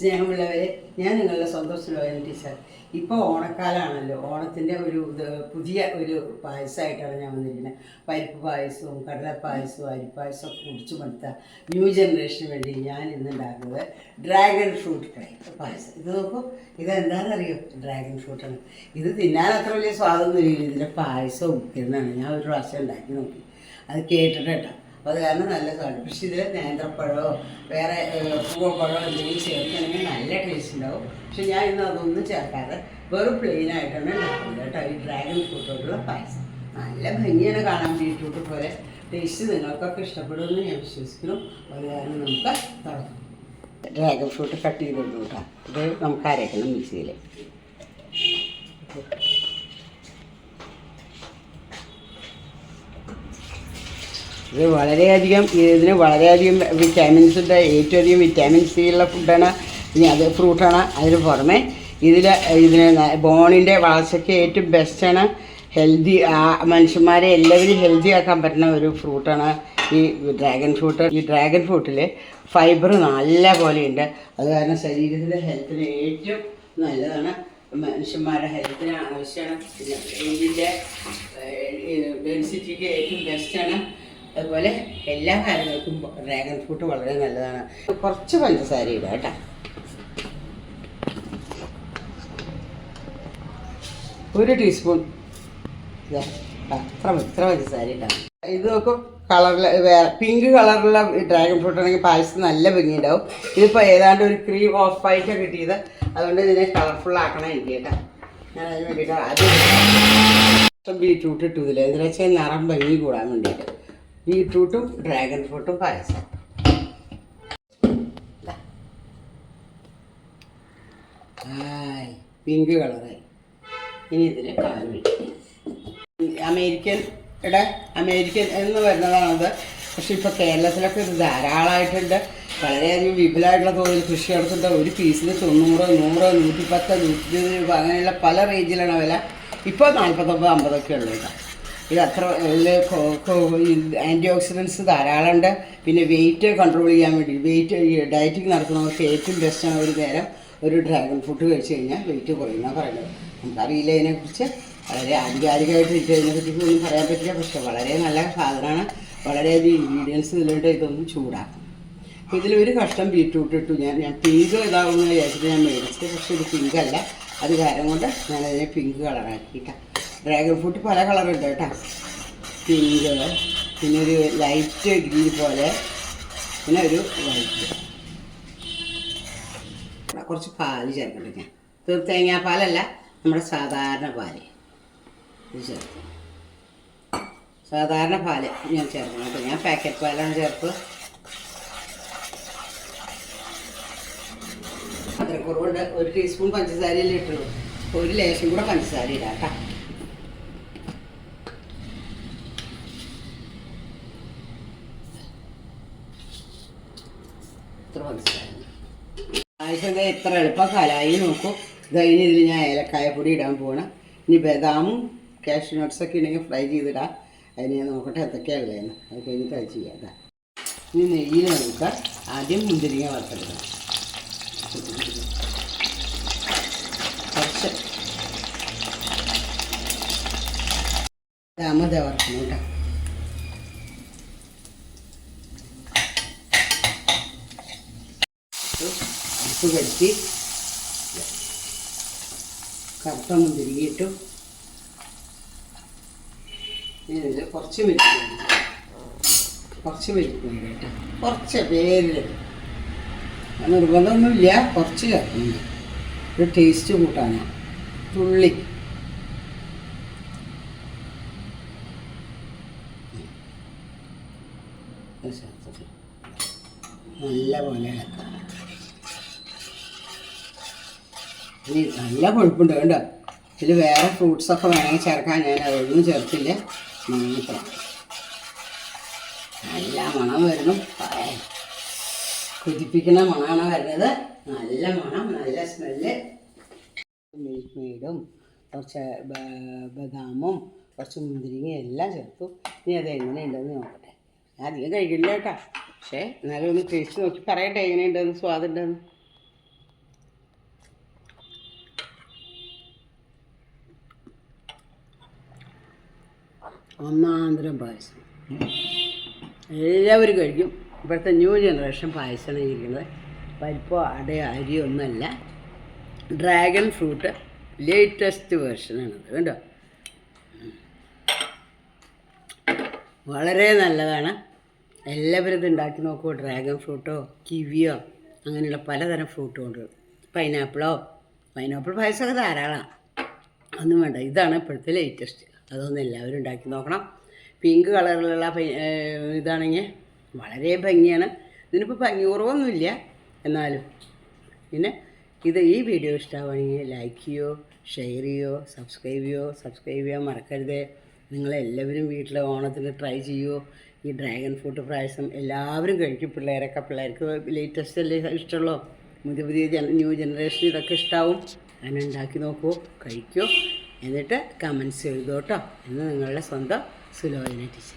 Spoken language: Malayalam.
സ്നേഹമുള്ളവരെ ഞാൻ നിങ്ങളുടെ സുലോചന ടീച്ചർ. ഇപ്പോൾ ഓണക്കാലമാണല്ലോ ഓണത്തിന്റെ ഒരു പുതിയ ഒരു പായസമായിട്ടാണ് ഞാൻ വന്നിരിക്കുന്നത്. പരിപ്പ് പായസവും കടലപ്പായസവും അരിപ്പായസവും ഒക്കെ കുടിച്ചു മടുത്ത ന്യൂ ജനറേഷന് വേണ്ടി ഞാൻ ഇന്ന് ഉണ്ടാക്കുന്നത് ഡ്രാഗൺ ഫ്രൂട്ട് ഫ്രൈ പായസം. ഇത് നോക്കൂ. ഇതെന്താണെന്നറിയോ? ഡ്രാഗൺ ഫ്രൂട്ടാണ്. ഇത് തിന്നാൻ അത്ര വലിയ സ്വാദൊന്നുമില്ല. ഇതിന്റെ പായസവും ഇരുന്നാണ് ഞാൻ ഒരു പ്രാവശ്യം ഉണ്ടാക്കി നോക്കി. അത് കേട്ടിട്ട് കേട്ടോ. അപ്പോൾ അത് കാരണം നല്ല സാധനം പക്ഷേ ഇതിൽ നേന്ത്രപ്പഴമോ വേറെ പൂവപ്പഴമോ എന്തെങ്കിലും ചേർക്കുകയാണെങ്കിൽ നല്ല ടേസ്റ്റ് ഉണ്ടാവും. പക്ഷെ ഞാൻ ഇന്ന് അതൊന്നും ചേർക്കാതെ വെറും പ്ലെയിൻ ആയിട്ടാണ് ഉണ്ടാക്കുന്നത് കേട്ടോ. ഈ ഡ്രാഗൺ ഫ്രൂട്ടോടുള്ള പായസം. നല്ല ഭംഗിയാണ് കാണാൻ ബീട്രൂട്ട് പോലെ. ടേസ്റ്റ് നിങ്ങൾക്കൊക്കെ ഇഷ്ടപ്പെടുമെന്ന് ഞാൻ വിശ്വസിക്കുന്നു. അത് കാരണം നമുക്ക് തുടങ്ങാം. ഡ്രാഗൺ ഫ്രൂട്ട് കട്ട് ചെയ്തിട്ടു കേട്ടോ. ഇത് നമുക്ക് അരയ്ക്കണം മിക്സിയിൽ ഇത് വളരെയധികം ഇതിന് വളരെയധികം വിറ്റാമിൻസ് ഉണ്ട്. ഏറ്റവും അധികം വിറ്റാമിൻ സി ഉള്ള ഫുഡാണ് ഇനി അത് ഫ്രൂട്ടാണ് അതിന് പുറമെ ഇതിൽ ഇതിന് ബോണിന്റെ വളർച്ചയ്ക്ക് ഏറ്റവും ബെസ്റ്റാണ് ഹെൽത്തി മനുഷ്യന്മാരെ എല്ലാവരും ഹെൽത്തി ആക്കാൻ പറ്റുന്ന ഒരു ഫ്രൂട്ടാണ് ഈ ഡ്രാഗൺ ഫ്രൂട്ട് ഈ ഡ്രാഗൺ ഫ്രൂട്ടിൽ ഫൈബർ നല്ല പോലെയുണ്ട് അത് കാരണം ശരീരത്തിന്റെ ഹെൽത്തിന് ഏറ്റവും നല്ലതാണ്. മനുഷ്യന്മാരുടെ ഹെൽത്തിന് ആവശ്യമാണ്. ഇതിന്റെ ഡെൻസിറ്റിക്ക് ഏറ്റവും ബെസ്റ്റാണ് അതുപോലെ എല്ലാ കാര്യങ്ങൾക്കും ഡ്രാഗൺ ഫ്രൂട്ട് വളരെ നല്ലതാണ്. കുറച്ച് പഞ്ചസാര ഇടുക കേട്ടോ. ഒരു ടീസ്പൂൺ അത്ര ഇത്ര പഞ്ചസാര ഇടാം. ഇത് നോക്കും കളറിൽ വേറെ പിങ്ക് കളറിലുള്ള ഡ്രാഗൺ ഫ്രൂട്ട് ആണെങ്കിൽ പായസം നല്ല ഭംഗിയുണ്ടാവും. ഇതിപ്പോൾ ഏതാണ്ട് ഒരു ക്രീം ഓഫ് വൈറ്റ് കിട്ടിയത്. അതുകൊണ്ട് ഇതിനെ കളർഫുൾ ആക്കണം എനിക്ക് കേട്ടോ. ഞാൻ അതിന് വേണ്ടിയിട്ട് ആദ്യം ബീറ്റ്റൂട്ട് ഇട്ടു ഇതിൽ എന്താ വെച്ചാൽ നിറം ഭംഗി കൂടാൻ വേണ്ടിയിട്ട്. ബീട്രൂട്ടും ഡ്രാഗൺ ഫ്രൂട്ടും പായസം. ആയ് പിങ്ക് കളറായി ഇനി ഇതിന് കാൽ അമേരിക്കൻ ഇവിടെ അമേരിക്കൻ എന്ന് വരുന്നതാണത്. പക്ഷെ ഇപ്പോൾ കേരളത്തിലൊക്കെ ഇത് ധാരാളമായിട്ടുണ്ട് വളരെയധികം വിപുലമായിട്ടുള്ള തോതിൽ കൃഷി നടത്തുന്നുണ്ട്. ഒരു പീസിന് തൊണ്ണൂറ് നൂറ് നൂറ്റിപ്പത്ത് നൂറ്റി ഇരുപത് രൂപ അങ്ങനെയുള്ള പല റേഞ്ചിലാണ് വില. ഇപ്പോൾ നാൽപ്പത്തൊമ്പത് അമ്പതൊക്കെ ഉള്ളൂ കേട്ടോ. ഇത് അത്ര ആന്റി ഓക്സിഡൻസ് ധാരാളമുണ്ട്. പിന്നെ വെയിറ്റ് കൺട്രോൾ ചെയ്യാൻ വേണ്ടി വെയിറ്റ് ഡയറ്റിംഗ് നടത്തുന്നവർക്ക് ഏറ്റവും ബെസ്റ്റാണ് ഒരു നേരം ഒരു ഡ്രാഗൺ ഫ്രൂട്ട് കഴിച്ച് കഴിഞ്ഞാൽ വെയിറ്റ് കുറയുന്ന പറയുന്നത്. നമുക്കറിയില്ല ഇതിനെക്കുറിച്ച്. വളരെ ആധികാരികമായിട്ട് എനിക്ക് പറ്റി ഒന്നും പറയാൻ പറ്റില്ല. പക്ഷേ വളരെ നല്ല സാധനമാണ്. വളരെയധികം ഇൻഗ്രീഡിയൻസ് ഇതിലുണ്ട് ഇതൊന്നും ചൂടാക്കും. ഇതിലൊരു കഷ്ണം ബീറ്റ്റൂട്ട് ഇട്ടു. ഞാൻ ഞാൻ പിങ്ക് ഇതാവുന്ന വിചാരിച്ചിട്ട് ഞാൻ മേടിച്ചത്. പക്ഷേ ഇത് പിങ്ക് അല്ല. അത് കാരണം കൊണ്ട് ഞാനതിനെ പിങ്ക് കളറാക്കിയിട്ടാണ് ഡ്രാഗൺ ഫ്രൂട്ട് പല കളറുണ്ട് കേട്ടോ. പിങ്ക് പിന്നെ ഒരു ലൈറ്റ് ഗ്രീൻ പോലെ പിന്നെ ഒരു വൈറ്റ് കുറച്ച് പാൽ ചേർക്കട്ടെ ഞാൻ. തീർത്തേങ്ങാ തേങ്ങാപ്പാലല്ല നമ്മുടെ സാധാരണ പാൽ. ഇത് സാധാരണ പാൽ ഞാൻ ചേർക്കണം കേട്ടോ. ഞാൻ പാക്കറ്റ് പാലാണ് ചേർത്ത് മധുരക്കുറവുണ്ട്. ഒരു ടീസ്പൂൺ പഞ്ചസാരയിൽ ഇട്ടുള്ളൂ. ഒരു ലേശം കൂടെ പഞ്ചസാര ഇടാം കേട്ടോ. ഇത്ര ആവശ്യം എത്ര എളുപ്പം കലായി നോക്കും ഇതതിന് ഇതിൽ ഞാൻ ഏലക്കായ പൊടി ഇടാൻ പോകണം ഇനി ബദാമും കാഷ്യൂ നട്ട്സൊക്കെ ഉണ്ടെങ്കിൽ ഫ്രൈ ചെയ്തിടാം. അതിന് ഞാൻ നോക്കട്ടെ എന്തൊക്കെയാണ് ഉള്ളതെന്ന്. അത് കഴിഞ്ഞ് അത് ചെയ്യാം ഇനി നെയ്യിൽ നമുക്ക് ആദ്യം മുന്തിരിങ്ങ വറുത്തെടുക്കണം കുറച്ച്. ദാമത വറുക്കണം കേട്ടോ. ഉപ്പ് കരുത്തി കറുത്ത മുന്തിരിയിട്ടു ഇതിൽ കുറച്ച് മെരിക്കുന്നുണ്ട് കുറച്ച് മെരിക്കുന്നുണ്ട് കേട്ടോ. കുറച്ച് പേരിൽ. നിർബന്ധമൊന്നുമില്ല. കുറച്ച് കറുത്തുണ്ട് ഒരു ടേസ്റ്റ് കൂട്ടാനാണ് തുള്ളി. നല്ല പോലെ ഇളക്കാം. ഇനി നല്ല കൊഴുപ്പുണ്ട് കണ്ടോ? ഇതിൽ വേറെ ഫ്രൂട്ട്സൊക്കെ വേണമെങ്കിൽ ചേർക്കാൻ ഞാൻ അതൊന്നും ചേർത്തില്ല. മാത്രം നല്ല മണം വരുന്നു. കുതിപ്പിക്കുന്ന മണമാണ് വരുന്നത്. നല്ല മണം നല്ല സ്മെല്ല് മിൽക്ക് മെയ്ഡും കുറച്ച് ബദാമും കുറച്ച് മുന്തിരിങ്ങയും എല്ലാം ചേർത്തു. ഇനി അത് എങ്ങനെയുണ്ടെന്ന് നോക്കട്ടെ. അധികം കഴിക്കില്ല കേട്ടോ. പക്ഷേ എന്നാലും ഒന്ന് ടേസ്റ്റ് നോക്കി പറയട്ടെ എങ്ങനെയുണ്ടെന്ന് സ്വാദുണ്ടെന്ന് ഒന്നാന്തരം പായസം. എല്ലാവരും കഴിക്കും. ഇപ്പോഴത്തെ ന്യൂ ജനറേഷൻ പായസമാണ് ഇരിക്കുന്നത്. പരിപ്പോ അടയോ അരിയോ ഒന്നല്ല ഡ്രാഗൺ ഫ്രൂട്ട് ലേറ്റസ്റ്റ് വേർഷനാണത് കേട്ടോ വളരെ നല്ലതാണ്. എല്ലാവരും ഇത് ഉണ്ടാക്കി നോക്കുമോ ഡ്രാഗൺ ഫ്രൂട്ടോ കിവിയോ അങ്ങനെയുള്ള പലതരം ഫ്രൂട്ട് ഉണ്ട്. പൈനാപ്പിളോ പൈനാപ്പിൾ പായസമൊക്കെ ധാരാളമാണ്. ഒന്നും വേണ്ട. ഇതാണ് ഇപ്പോഴത്തെ ലേറ്റസ്റ്റ് അതൊന്നും എല്ലാവരും ഉണ്ടാക്കി നോക്കണം. പിങ്ക് കളറിലുള്ള ഇതാണെങ്കിൽ വളരെ ഭംഗിയാണ്. ഇതിനിപ്പോൾ ഭംഗി കുറവൊന്നുമില്ല എന്നാലും. പിന്നെ ഇത് ഈ വീഡിയോ ഇഷ്ടമാണെങ്കിൽ ലൈക്ക് ചെയ്യോ ഷെയർ ചെയ്യോ സബ്സ്ക്രൈബ് ചെയ്യോ സബ്സ്ക്രൈബ് ചെയ്യാൻ മറക്കരുത്. നിങ്ങളെല്ലാവരും വീട്ടിൽ ഓണത്തിന് ട്രൈ ചെയ്യൂ. ഈ ഡ്രാഗൺ ഫ്രൂട്ട് പ്രായസം എല്ലാവരും കഴിക്കും. പിള്ളേരൊക്കെ പിള്ളേർക്ക് ലേറ്റസ്റ്റ് അല്ലേ ഇഷ്ടമുള്ളൂ? പുതിയ പുതിയ ന്യൂ ജനറേഷൻ ഇതൊക്കെ ഇഷ്ടമാവും അങ്ങനെ ഉണ്ടാക്കി നോക്കൂ. കഴിക്കൂ. എന്നിട്ട് കമൻസ് എഴുതൂ കേട്ടോ. എന്ന് നിങ്ങളുടെ സ്വന്തം സുലോചന ടീച്ചർ